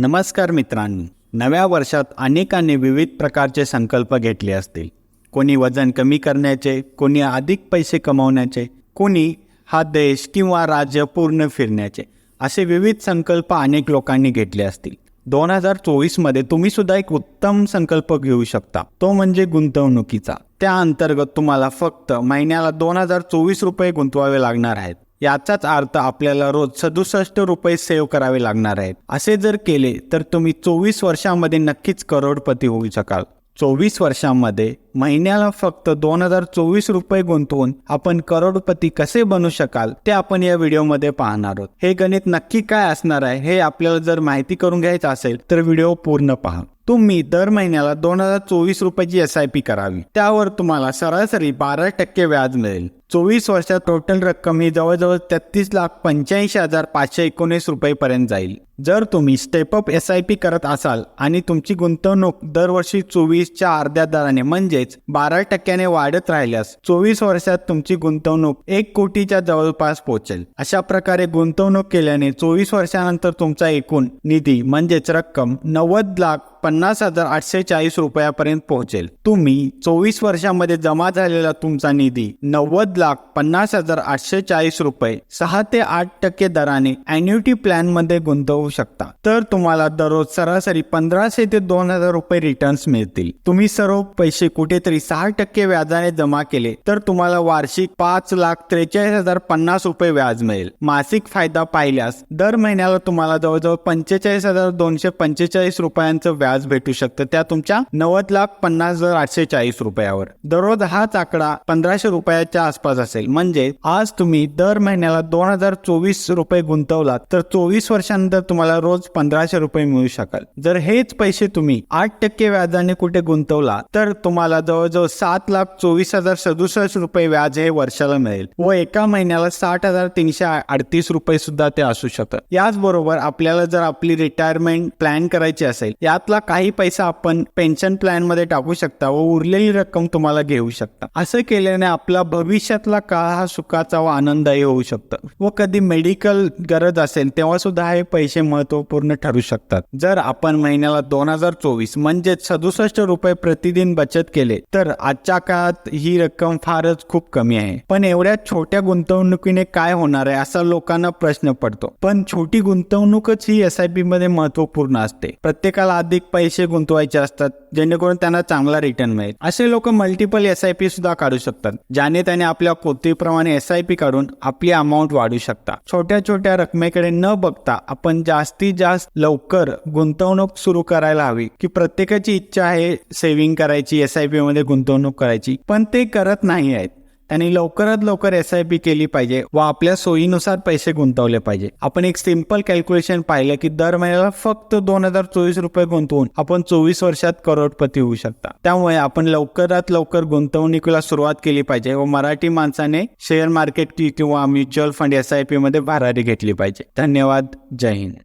नमस्कार मित्रांनो. नव्या वर्षात अनेकांनी विविध प्रकारचे संकल्प घेतले असतील. कोणी वजन कमी करण्याचे कोणी अधिक पैसे कमवण्याचे कोणी हा देश किंवा राज्य पूर्ण फिरण्याचे असे विविध संकल्प अनेक लोकांनी घेतले असतील. दोन हजार चोवीसमध्ये तुम्ही सुद्धा एक उत्तम संकल्प घेऊ शकता. तो म्हणजे गुंतवणुकीचा. त्या अंतर्गत तुम्हाला फक्त महिन्याला दोन हजार चोवीस रुपये गुंतवावे लागणार आहेत. याचाच अर्थ आपल्याला रोज सदुसष्ट रुपये सेव्ह करावे लागणार आहेत. असे जर केले तर तुम्ही चोवीस वर्षामध्ये नक्कीच करोडपती होऊ शकाल. चोवीस वर्षांमध्ये महिन्याला फक्त दोन हजार चोवीस रुपये गुंतवून आपण करोडपती कसे बनू शकाल ते आपण या व्हिडिओमध्ये पाहणार आहोत. हे गणित नक्की काय असणार आहे हे आपल्याला जर माहिती करून घ्यायचं असेल तर व्हिडिओ पूर्ण पहा. तुम्ही दर महिन्याला दोन हजार चोवीस रुपयाची एस आय पी करावी. त्यावर तुम्हाला सरासरी बारा टक्के व्याज मिळेल. चोवीस वर्षात टोटल रक्कम ही जवळजवळ तेहतीस लाख पंच्याऐंशी हजार पाचशे एकोणीस रुपयेपर्यंत जाईल. जर तुम्ही स्टेपअप एस आय पी करत असाल आणि तुमची गुंतवणूक दरवर्षी चोवीसच्या अर्ध्या दराने म्हणजेच बारा टक्क्याने वाढत राहिल्यास चोवीस वर्षात तुमची गुंतवणूक एक कोटीच्या जवळपास पोहोचेल. अशा प्रकारे गुंतवणूक केल्याने चोवीस वर्षानंतर तुमचा एकूण निधी म्हणजेच रक्कम नव्वद लाख पन्नास हजार आठशे चाळीस रुपयापर्यंत पोहोचेल. तुम्ही चोवीस वर्षामध्ये जमा झालेला तुमचा निधी नव्वद लाख पन्नास हजार आठशे चाळीस रुपये सहा ते आठ टक्के दराने अॅन्युटी प्लॅनमध्ये गुंतवू शकता. तर तुम्हाला दररोज सरासरी पंधराशे ते दोन हजार रुपये रिटर्न्स मिळतील. तुम्ही सर्व पैसे कुठेतरी सहा टक्के व्याजाने जमा केले तर तुम्हाला वार्षिक पाच लाख त्रेचाळीस हजार पन्नास रुपये व्याज मिळेल. मासिक फायदा पाहिल्यास दर महिन्याला तुम्हाला जवळजवळ पंचेचाळीस हजार दोनशे पंचेचाळीस रुपयांचं व्याज भेटू शकतं. त्या तुमच्या नव्वद लाख पन्नास हजार आठशे चाळीस रुपयावर. दररोज हाच आकडा पंधराशे रुपयाच्या आसपास असेल. म्हणजे आज तुम्ही दर महिन्याला दोन हजार चोवीस रुपये गुंतवलात तर चोवीस वर्षानंतर तुम्हाला रोज पंधराशे रुपये मिळू शकाल. जर हेच पैसे तुम्ही आठ टक्के व्याजाने कुठे गुंतवला तर तुम्हाला जवळजवळ सात लाख चोवीस हजार सदुसष्ट रुपये व्याज हे वर्षाला मिळेल व एका महिन्याला साठ हजार तीनशे अडतीस रुपये सुद्धा ते असू शकतात याचबरोबर आपल्याला जर आपली रिटायरमेंट प्लॅन करायची असेल यातला काही पैसा आपण पेन्शन प्लॅनमध्ये टाकू शकता व उरलेली रक्कम तुम्हाला घेऊ शकता. असं केल्याने आपला भविष्यातला काळ हा सुखाचा व आनंददायी होऊ शकतो व कधी मेडिकल गरज असेल तेव्हा सुद्धा हे पैसे महत्त्वपूर्ण ठरू शकतात. जर आपण महिन्याला दोन हजार चोवीस म्हणजे सदुसष्ट रुपये प्रतिदिन बचत केले तर आजच्या काळात ही रक्कम फारच खूप कमी आहे. पण एवढ्या छोट्या गुंतवणुकीने काय होणार आहे असा लोकांना प्रश्न पडतो. पण छोटी गुंतवणूकच ही एस आय पी मध्ये महत्त्वपूर्ण असते. प्रत्येकाला अधिक पैसे गुंतवायचे असतात जेणेकरून त्यांना चांगला रिटर्न मिळेल. असे लोक मल्टिपल एस आय पी सुद्धा काढू शकतात ज्याने त्याने आपल्या कोतीप्रमाणे एस आय पी काढून आपली अमाऊंट वाढू शकता. छोट्या छोट्या रकमेकडे न बघता आपण जास्तीत जास्त लवकर गुंतवणूक सुरू करायला हवी की प्रत्येकाची इच्छा आहे सेव्हिंग करायची एस आय पी मध्ये गुंतवणूक करायची पण ते करत नाही आहेत. त्यांनी लवकरात लवकर एस आय पी केली पाहिजे व आपल्या सोयीनुसार पैसे गुंतवले पाहिजे. आपण एक सिंपल कॅल्क्युलेशन पाहिलं की दर महिन्याला फक्त दोन हजार चोवीस रुपये गुंतवून आपण चोवीस वर्षात करोडपती होऊ शकता. त्यामुळे आपण लवकरात लवकर गुंतवणुकीला सुरुवात केली पाहिजे व मराठी माणसाने शेअर मार्केट किंवा mutual fund S I P मध्ये भरारी घेतली पाहिजे. धन्यवाद. जय हिंद.